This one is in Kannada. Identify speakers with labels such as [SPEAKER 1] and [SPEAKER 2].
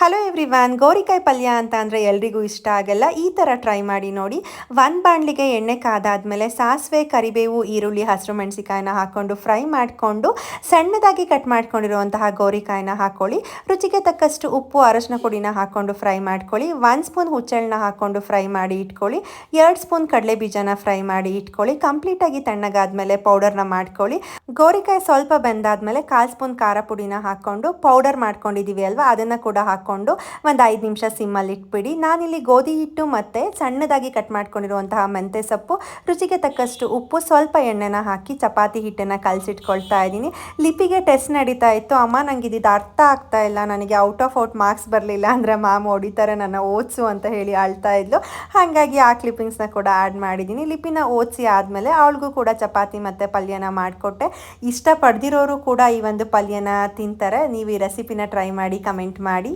[SPEAKER 1] ಹಲೋ ಎವ್ರಿ ವ್ಯಾನ್ ಗೋರಿಕಾಯಿ ಪಲ್ಯ ಅಂತ ಅಂದರೆ ಎಲ್ರಿಗೂ ಇಷ್ಟ ಆಗಲ್ಲ, ಈ ಥರ ಟ್ರೈ ಮಾಡಿ ನೋಡಿ. ಒಂದು ಬಾಣಲಿಗೆ ಎಣ್ಣೆ ಕಾದಾದ್ಮೇಲೆ ಸಾಸಿವೆ, ಕರಿಬೇವು, ಈರುಳ್ಳಿ, ಹಸಿರು ಮೆಣಸಿಕಾಯಿನ ಹಾಕ್ಕೊಂಡು ಫ್ರೈ ಮಾಡಿಕೊಂಡು, ಸಣ್ಣದಾಗಿ ಕಟ್ ಮಾಡ್ಕೊಂಡಿರುವಂತಹ ಗೋರಿಕಾಯಿನ ಹಾಕ್ಕೊಳ್ಳಿ ರುಚಿಗೆ ತಕ್ಕಷ್ಟು ಉಪ್ಪು, ಅರಶಿನ ಪುಡಿನ ಹಾಕ್ಕೊಂಡು ಫ್ರೈ ಮಾಡ್ಕೊಳ್ಳಿ. ಒನ್ ಸ್ಪೂನ್ ಹುಚ್ಚೆಳ್ಳನ್ನ ಹಾಕ್ಕೊಂಡು ಫ್ರೈ ಮಾಡಿ ಇಟ್ಕೊಳ್ಳಿ. ಎರಡು ಸ್ಪೂನ್ ಕಡಲೆ ಬೀಜನ ಫ್ರೈ ಮಾಡಿ ಇಟ್ಕೊಳ್ಳಿ. ಕಂಪ್ಲೀಟಾಗಿ ತಣ್ಣಗಾದ್ಮೇಲೆ ಪೌಡರ್ನ ಮಾಡ್ಕೊಳ್ಳಿ. ಗೋರಿಕಾಯಿ ಸ್ವಲ್ಪ ಬೆಂದಾದ್ಮೇಲೆ ಕಾಲು ಸ್ಪೂನ್ ಖಾರ ಪುಡಿನ ಹಾಕ್ಕೊಂಡು ಪೌಡರ್ ಮಾಡ್ಕೊಂಡಿದ್ದೀವಿ ಅಲ್ವಾ, ಅದನ್ನು ಕೂಡ ಹಾಕ್ಕೊಂಡು ಒಂದು ಐದು ನಿಮಿಷ ಸಿಮ್ಮಲ್ಲಿ ಇಟ್ಬಿಡಿ. ನಾನಿಲ್ಲಿ ಗೋಧಿ ಹಿಟ್ಟು ಮತ್ತು ಸಣ್ಣದಾಗಿ ಕಟ್ ಮಾಡ್ಕೊಂಡಿರುವಂತಹ ಮೆಂತೆ ಸೊಪ್ಪು, ರುಚಿಗೆ ತಕ್ಕಷ್ಟು ಉಪ್ಪು, ಸ್ವಲ್ಪ ಎಣ್ಣೆನ ಹಾಕಿ ಚಪಾತಿ ಹಿಟ್ಟನ್ನು ಕಲಸಿಟ್ಕೊಳ್ತಾ ಇದ್ದೀನಿ. ಲಿಪಿಗೆ ಟೆಸ್ಟ್ ನಡೀತಾ ಇತ್ತು. ಅಮ್ಮ ನನಗೆ ಇದು ಅರ್ಥ ಆಗ್ತಾ ಇಲ್ಲ. ನನಗೆ ಔಟ್ ಆಫ್ ಔಟ್ ಮಾರ್ಕ್ಸ್ ಬರಲಿಲ್ಲ ಅಂದರೆ ಮ್ಯಾಮ್ ಹೊಡಿತಾರೆ ನನ್ನ ಓದಿಸು ಅಂತ ಹೇಳಿ ಅಳ್ತಾ ಇದ್ಲು. ಹಾಗಾಗಿ ಆ ಕ್ಲಿಪ್ಪಿಂಗ್ಸ್ನ ಕೂಡ ಆ್ಯಡ್ ಮಾಡಿದ್ದೀನಿ. ಲಿಪಿನ ಓದಿಸಿ ಆದಮೇಲೆ ಅವಳಿಗೂ ಕೂಡ ಚಪಾತಿ ಮತ್ತು ಪಲ್ಯನ ಮಾಡಿಕೊಟ್ಟೆ. ಇಷ್ಟಪಡ್ದಿರೋರು ಕೂಡ ಈ ಒಂದು ಪಲ್ಯನ ತಿಂತಾರೆ. ನೀವು ಈ ರೆಸಿಪಿನ ಟ್ರೈ ಮಾಡಿ ಕಮೆಂಟ್ ಮಾಡಿ.